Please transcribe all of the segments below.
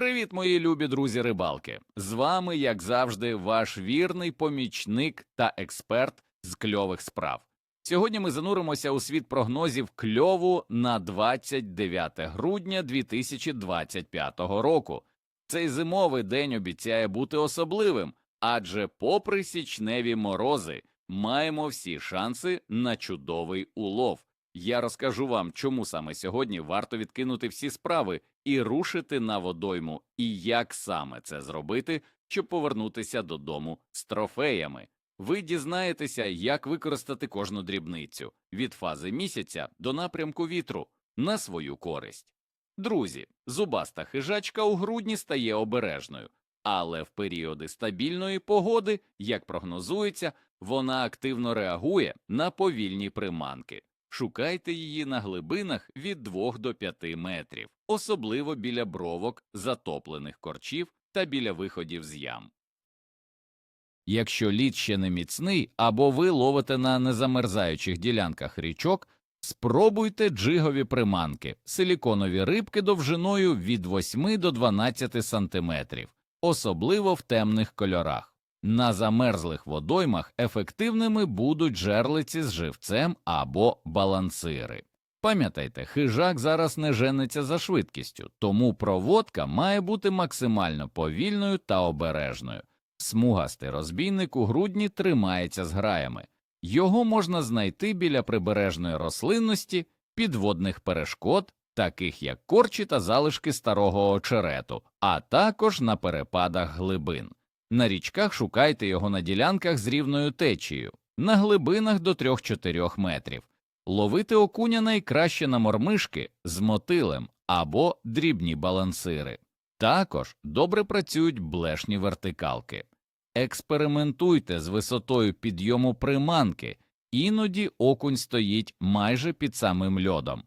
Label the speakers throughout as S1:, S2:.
S1: Привіт, мої любі друзі рибалки! З вами, як завжди, ваш вірний помічник та експерт з кльових справ. Сьогодні ми зануримося у світ прогнозів кльову на 29 грудня 2025 року. Цей зимовий день обіцяє бути особливим, адже, попри січневі морози, маємо всі шанси на чудовий улов. Я розкажу вам, чому саме сьогодні варто відкинути всі справи і рушити на водойму, і як саме це зробити, щоб повернутися додому з трофеями. Ви дізнаєтеся, як використати кожну дрібницю від фази місяця до напрямку вітру на свою користь. Друзі, зубаста хижачка у грудні стає обережною, але в періоди стабільної погоди, як прогнозується, вона активно реагує на повільні приманки. Шукайте її на глибинах від 2 до 5 метрів, особливо біля бровок, затоплених корчів та біля виходів з ям. Якщо лід ще не міцний або ви ловите на незамерзаючих ділянках річок, спробуйте джигові приманки, силіконові рибки довжиною від 8 до 12 сантиметрів, особливо в темних кольорах. На замерзлих водоймах ефективними будуть жерлиці з живцем або балансири. Пам'ятайте, хижак зараз не жениться за швидкістю, тому проводка має бути максимально повільною та обережною. Смугастий розбійник у грудні тримається з граями. Його можна знайти біля прибережної рослинності, підводних перешкод, таких як корчі та залишки старого очерету, а також на перепадах глибин. На річках шукайте його на ділянках з рівною течією, на глибинах до 3-4 метрів. Ловити окуня найкраще на мормишки з мотилем або дрібні балансири. Також добре працюють блешні вертикалки. Експериментуйте з висотою підйому приманки, іноді окунь стоїть майже під самим льодом.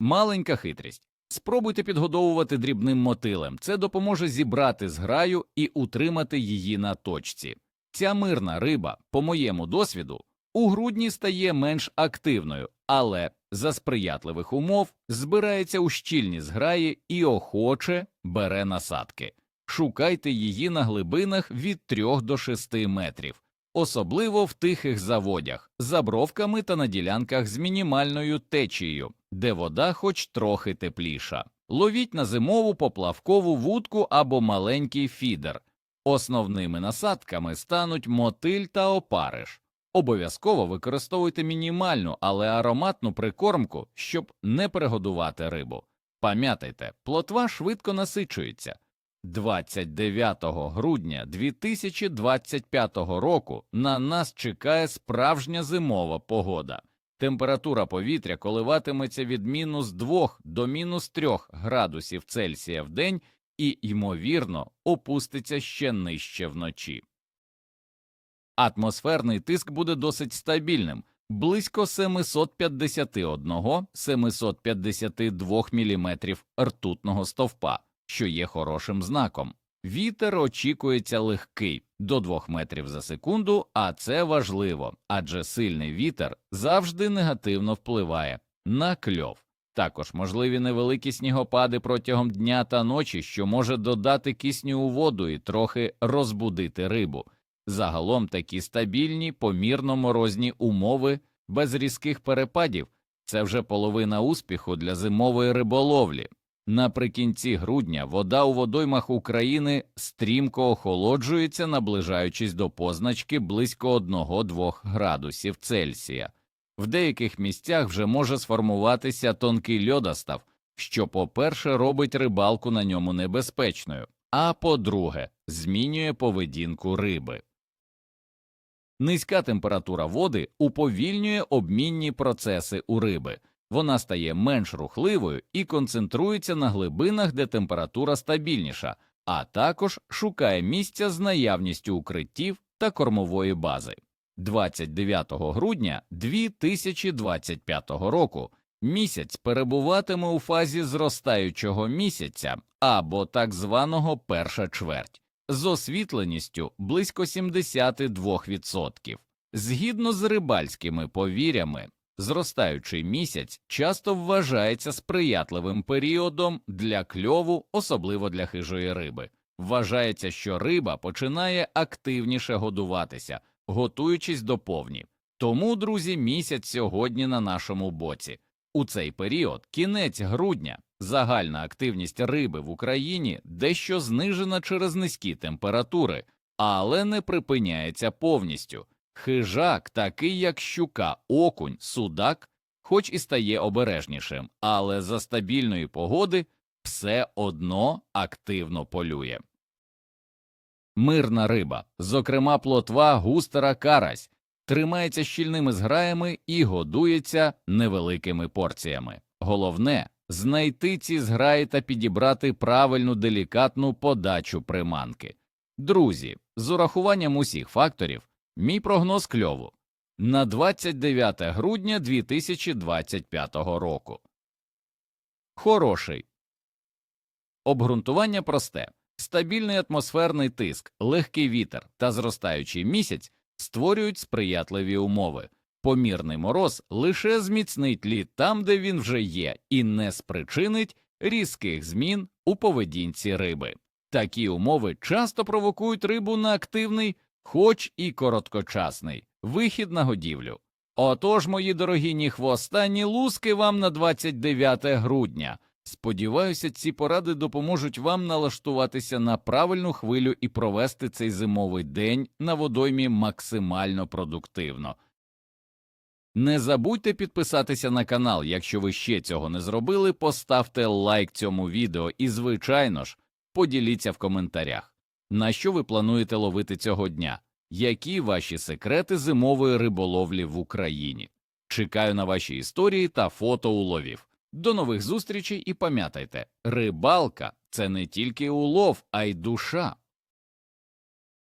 S1: Маленька хитрість. Спробуйте підгодовувати дрібним мотилем, це допоможе зібрати зграю і утримати її на точці. Ця мирна риба, по моєму досвіду, у грудні стає менш активною, але за сприятливих умов збирається у щільні зграї і охоче бере насадки. Шукайте її на глибинах від 3 до 6 метрів, особливо в тихих заводях, за бровками та на ділянках з мінімальною течією, де вода хоч трохи тепліша. Ловіть на зимову поплавкову вудку або маленький фідер. Основними насадками стануть мотиль та опариш. Обов'язково використовуйте мінімальну, але ароматну прикормку, щоб не перегодувати рибу. Пам'ятайте, плотва швидко насичується. 29 грудня 2025 року на нас чекає справжня зимова погода. Температура повітря коливатиметься від мінус 2 до мінус 3 градусів Цельсія в день і, ймовірно, опуститься ще нижче вночі. Атмосферний тиск буде досить стабільним близько 751-752 мм ртутного стовпа, що є хорошим знаком. Вітер очікується легкий до 2 метрів за секунду, а це важливо, адже сильний вітер завжди негативно впливає на кльов. Також можливі невеликі снігопади протягом дня та ночі, що може додати кисню у воду і трохи розбудити рибу. Загалом такі стабільні, помірно морозні умови без різких перепадів це вже половина успіху для зимової риболовлі. Наприкінці грудня вода у водоймах України стрімко охолоджується, наближаючись до позначки близько 1-2 градусів Цельсія. В деяких місцях вже може сформуватися тонкий льодостав, що, по-перше, робить рибалку на ньому небезпечною, а по-друге, змінює поведінку риби. Низька температура води уповільнює обмінні процеси у риби вона стає менш рухливою і концентрується на глибинах, де температура стабільніша, а також шукає місця з наявністю укриттів та кормової бази. 29 грудня 2025 року місяць перебуватиме у фазі зростаючого місяця або так званого перша чверть з освітленістю близько 72%. Згідно з рибальськими повір'ями, Зростаючий місяць часто вважається сприятливим періодом для кльову, особливо для хижої риби. Вважається, що риба починає активніше годуватися, готуючись до повні. Тому, друзі, місяць сьогодні на нашому боці. У цей період, кінець грудня, загальна активність риби в Україні дещо знижена через низькі температури, але не припиняється повністю. Хижак, такий як щука, окунь, судак, хоч і стає обережнішим, але за стабільної погоди все одно активно полює. Мирна риба, зокрема плотва, густера, карась, тримається щільними зграями і годується невеликими порціями. Головне знайти ці зграї та підібрати правильну делікатну подачу приманки. Друзі, з урахуванням усіх факторів, мій прогноз кльову на 29 грудня 2025 року. Хороший. Обґрунтування просте. Стабільний атмосферний тиск, легкий вітер та зростаючий місяць створюють сприятливі умови. Помірний мороз лише зміцнить лід там, де він вже є, і не спричинить різких змін у поведінці риби. Такі умови часто провокують рибу на активний, хоч і короткочасний, вихід на годівлю. Отож, мої дорогі ніхвостанні луски вам на 29 грудня. Сподіваюся, ці поради допоможуть вам налаштуватися на правильну хвилю і провести цей зимовий день на водоймі максимально продуктивно. Не забудьте підписатися на канал, якщо ви ще цього не зробили, поставте лайк цьому відео і, звичайно ж, поділіться в коментарях, на що ви плануєте ловити цього дня, які ваші секрети зимової риболовлі в Україні. Чекаю на ваші історії та фото уловів. До нових зустрічей і пам'ятайте, рибалка це не тільки улов, а й душа.